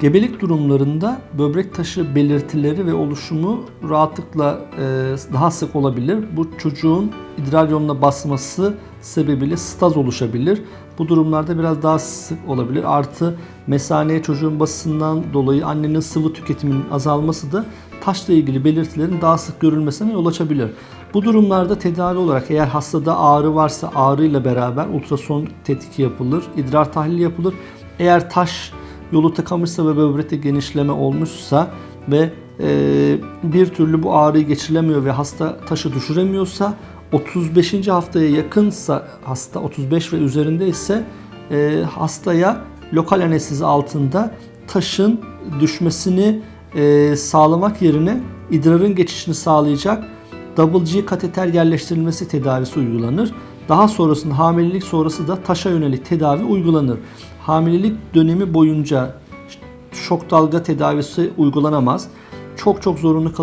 Gebelik durumlarında böbrek taşı belirtileri ve oluşumu rahatlıkla e, daha sık olabilir. Bu çocuğun idrar yoluna basması sebebiyle staz oluşabilir. Bu durumlarda biraz daha sık olabilir. Artı mesaneye çocuğun basısından dolayı annenin sıvı tüketiminin azalması da taşla ilgili belirtilerin daha sık görülmesine yol açabilir. Bu durumlarda tedavi olarak eğer hastada ağrı varsa ağrıyla beraber ultrason tetkiki yapılır, idrar tahlili yapılır. Eğer taş yolu tıkamışsa ve böbrekte genişleme olmuşsa ve e, bir türlü bu ağrıyı geçiremiyor ve hasta taşı düşüremiyorsa 35. haftaya yakınsa hasta 35 ve üzerinde ise e, hastaya lokal anestezi altında taşın düşmesini e, sağlamak yerine idrarın geçişini sağlayacak double G kateter yerleştirilmesi tedavisi uygulanır. Daha sonrasında hamilelik sonrası da taşa yönelik tedavi uygulanır. Hamilelik dönemi boyunca şok dalga tedavisi uygulanamaz. Çok çok zorunlu kal-